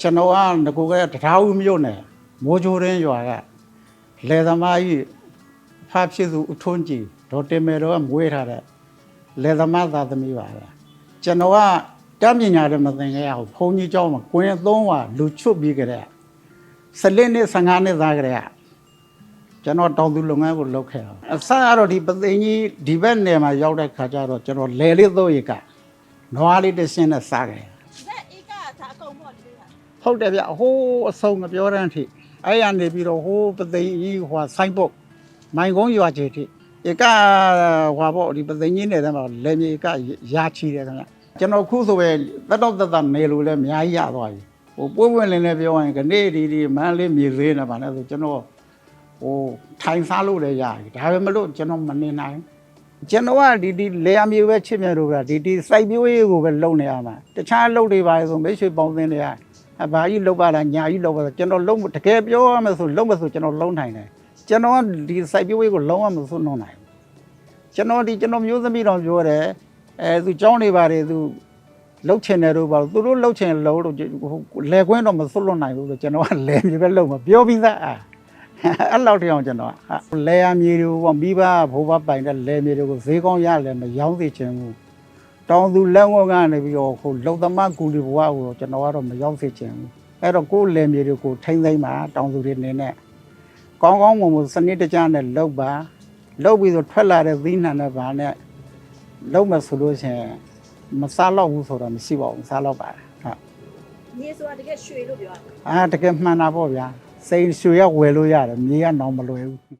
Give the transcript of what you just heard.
ကျွန်တော်ကငကိုကတရားဦးမြို့နယ်မိုးချိုးရင်းရွာကလယ်သမားကြီးဖားဖြစ်သူဦးထွန်းကြည်ဒေါ်တင်မေတော်ကမွေးထားတဲ့လယ်သမားသားသမီးပါပဲကျွန်တော်ကတမ်းပညာတွေမသင်ခဲ့ရဘူးဘုန်းကြီးเจ้าမှာကွင်းသုံးဝလူချွတ်ပြီးကြတဲ့ဆလစ်နဲ့15နှစ်သားကြတဲ့ကျွန်တော်တောင်သူလုပ်ငန်းကိုလုပ်ခဲ့အောင်အစကတော့ဒီပသိမ်ကြီးဒီဘက်နယ်မှာရောက်တဲ့ခါကျတော့ကျွန်တော်လယ်လေးသုံးရကနွားလေးတစ်စင်းနဲ့စားခဲ့ ဟာဟုတ်တယ်ဗျဟိုးအဆုံးမပြောတန်းထိအဲ့ရနေပြီးတော့ဟိုးပသိမ်ကြီးဟွာဆိုင်ပုတ်မိုင်ကုန်းရွာချေထိဧကဟွာပေါ့ဒီပသိမ်ကြီးနယ်ထဲမှာလေမြေဧကရာချီတယ်ခင်ဗျကျွန်တော်ခုဆိုပဲသက်တော့သက်သက်နေလို့လည်းအများကြီးရသွားပြီဟိုပွင့်ပွင့်လင်းလင်းပြောရင်ခနေ့ဒီဒီမန်းလေးမြေသေးနေပါနဲ့ဆိုကျွန်တော်ဟိုထိုင်စားလို့လည်းရတယ်ဒါပေမဲ့လို့ကျွန်တော်မနေနိုင်ဘူးကျွန်တော်ကဒီဒီလေယာမြေပဲချစ်မြတ်လို့ဗျဒီဒီစိုက်ပျိုးရေးကိုပဲလုပ်နေရမှာတခြားလုပ်တွေပါဆိုမိတ်ဆွေပေါင်းသင်းတွေကအ ဘာကြီးလောက်ပါလားညာကြီးလောက်ပါလားကျွန်တော်လုံးတကယ်ပြောရမယ်ဆိုလုံးမဆိုကျွန်တော်လုံးနိုင်တယ်ကျွန်တော်ဒီစိုက်ပျိုးရေးကိုလုံးဝမစွန့်နှုံးနိုင်ဘူးကျွန်တော်ဒီကျွန်တော်မျိုးသမီးတော်ပြောတယ်အဲသူကြောင်းနေပါတယ်သူလှုပ်ချင်တယ်တို့ပါသူတို့လှုပ်ချင်လို့တို့လဲခွင်းတော့မစွန့်လွတ်နိုင်ဘူးလို့ကျွန်တော်ကလဲမြေပဲလှုပ်မပြောပြီးသားအာအဲ့လောက်တောင်ကျွန်တော်ကလဲရမြေတွေကိုမိဘဘိုးဘပိုင်တဲ့လဲမြေတွေကိုဈေးကောင်းရလဲမရောင်းသိချင်ဘူး တောင်သူလက်ဝက်ကနေပြီးတော့ဟိုလုံသမားကူလီဘဝကိုကျွန်တော်ကတော့မရောင်းသိချင်ဘူးအဲ့တော့ကိုယ်လဲမြေတွေကိုထိမ့်သိမ့်ပါတောင်သူတွေနေနဲ့ကောင်းကောင်းမွန်မွန်စနစ်တကျနဲ့လုပ်ပါလုပ်ပြီးတော့ထွက်လာတဲ့သီးနှံနဲ့ဗာနဲ့လုပ်မှဆိုလို့ရှိရင်မစားတော့ဘူးဆိုတော့မရှိပါဘူးစားတော့ပါတယ်ဟုတ်မြေဆိုတာတကယ်ရွှေလို့ပြောတာအာတကယ်မှန်တာပေါ့ဗျာစိန်ရွှေရဝယ်လို့ရတယ်မြေကနောင်မလွယ်ဘူး